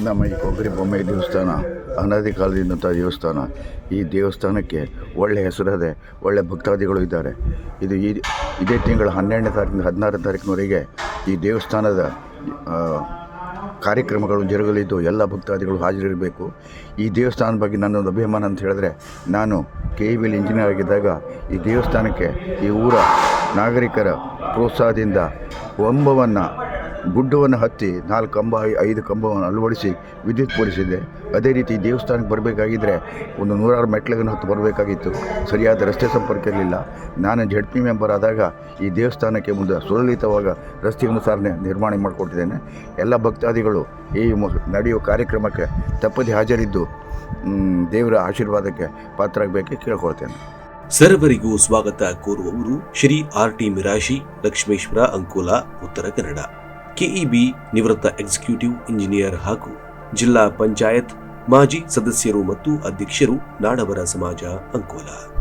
ನಮ್ಮ ಈ ಕೊಬ್ಬರಿ ಬೊಮ್ಮೆ ದೇವಸ್ಥಾನ, ಅನಾದಿ ಕಾಲದಿಂದಂಥ ದೇವಸ್ಥಾನ. ಈ ದೇವಸ್ಥಾನಕ್ಕೆ ಒಳ್ಳೆಯ ಹೆಸರದೆ ಒಳ್ಳೆಯ ಭಕ್ತಾದಿಗಳು ಇದ್ದಾರೆ. ಇದು ಈ, ಇದೇ ತಿಂಗಳ ಹನ್ನೆರಡನೇ ತಾರೀಕಿನ ಹದಿನಾರನೇ ತಾರೀಕಿನವರೆಗೆ ಈ ದೇವಸ್ಥಾನದ ಕಾರ್ಯಕ್ರಮಗಳು ಜರುಗಲಿದ್ದು ಎಲ್ಲ ಭಕ್ತಾದಿಗಳು ಹಾಜರಿರಬೇಕು. ಈ ದೇವಸ್ಥಾನದ ಬಗ್ಗೆ ನನ್ನೊಂದು ಅಭಿಮಾನ ಅಂತ ಹೇಳಿದ್ರೆ, ನಾನು ಕೆ ಇ ಬಿಲ್ ಇಂಜಿನಿಯರ್ ಆಗಿದ್ದಾಗ ಈ ದೇವಸ್ಥಾನಕ್ಕೆ ಈ ಊರ ನಾಗರಿಕರ ಪ್ರೋತ್ಸಾಹದಿಂದ ಒಂಬವನ್ನು ಗುಡ್ಡವನ್ನು ಹತ್ತಿ ನಾಲ್ಕು ಕಂಬ, ಐದು ಕಂಬವನ್ನು ಅಳವಡಿಸಿ ವಿದ್ಯುತ್ ಪೂರೈಸಿದೆ. ಅದೇ ರೀತಿ ದೇವಸ್ಥಾನಕ್ಕೆ ಬರಬೇಕಾಗಿದ್ದರೆ ಒಂದು ನೂರಾರು ಮೆಟ್ಲುಗಳನ್ನು ಹತ್ತು ಬರಬೇಕಾಗಿತ್ತು. ಸರಿಯಾದ ರಸ್ತೆ ಸಂಪರ್ಕ ಇರಲಿಲ್ಲ. ನಾನು ಜೆಡ್ ಪಿ ಮೆಂಬರ್ ಆದಾಗ ಈ ದೇವಸ್ಥಾನಕ್ಕೆ ಮುಂದೆ ಸುಲಲಿತವಾಗ ರಸ್ತೆಯನ್ನು ಸಾರನೆ ನಿರ್ಮಾಣ ಮಾಡಿಕೊಟ್ಟಿದ್ದೇನೆ. ಎಲ್ಲ ಭಕ್ತಾದಿಗಳು ಈ ನಡೆಯುವ ಕಾರ್ಯಕ್ರಮಕ್ಕೆ ತಪ್ಪದೆ ಹಾಜರಿದ್ದು ದೇವರ ಆಶೀರ್ವಾದಕ್ಕೆ ಪಾತ್ರರಾಗಬೇಕೆ ಕೇಳ್ಕೊಳ್ತೇನೆ. ಸರ್ವರಿಗೂ ಸ್ವಾಗತ ಕೋರುವವರು Shri R T Mirashi, Lakshmeshwar, Ankola, Uttara Kannada. KEB ನಿವೃತ್ತ ಎಕ್ಸಿಕ್ಯೂಟಿವ್ ಇಂಜಿನಿಯರ್ ಹಾಗೂ ಜಿಲ್ಲಾ ಪಂಚಾಯತ್ ಮಾಜಿ ಸದಸ್ಯರು ಮತ್ತು ಅಧ್ಯಕ್ಷರು ನಾಡವರ ಸಮಾಜ ಅಂಕೋಲ.